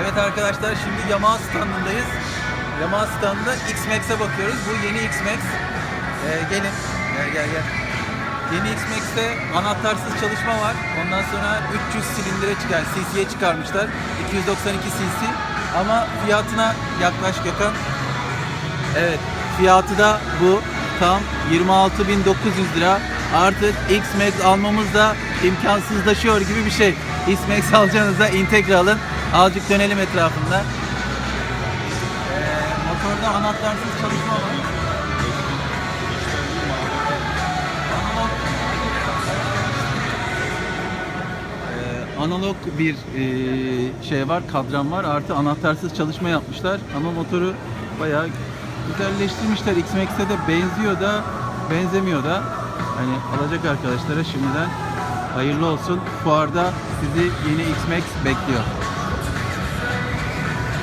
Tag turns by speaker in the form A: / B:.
A: Evet arkadaşlar şimdi Yamaha standındayız. Yamaha standında X-Max'e bakıyoruz. Bu yeni X-Max. Ee, gelin. Gel gel gel. Yeni X-Max'te anahtarsız çalışma var. Ondan sonra 300 silindire çıkar, cc'ye çıkarmışlar. 292 cc. Ama fiyatına yaklaş Gökhan. Evet, fiyatı da bu. Tam 26.900 lira. Artık X-Max almamız da imkansızlaşıyor gibi bir şey. X-Max alacağınızda Integra alın. Azıcık dönelim etrafında. Ee, motorda anahtarsız çalışma var. Ee, analog bir e, şey var, kadran var. Artı anahtarsız çalışma yapmışlar. Ama motoru bayağı güzelleştirmişler. X-Max'e de benziyor da benzemiyor da. Hani alacak arkadaşlara şimdiden hayırlı olsun. Fuarda sizi yeni X-Max bekliyor.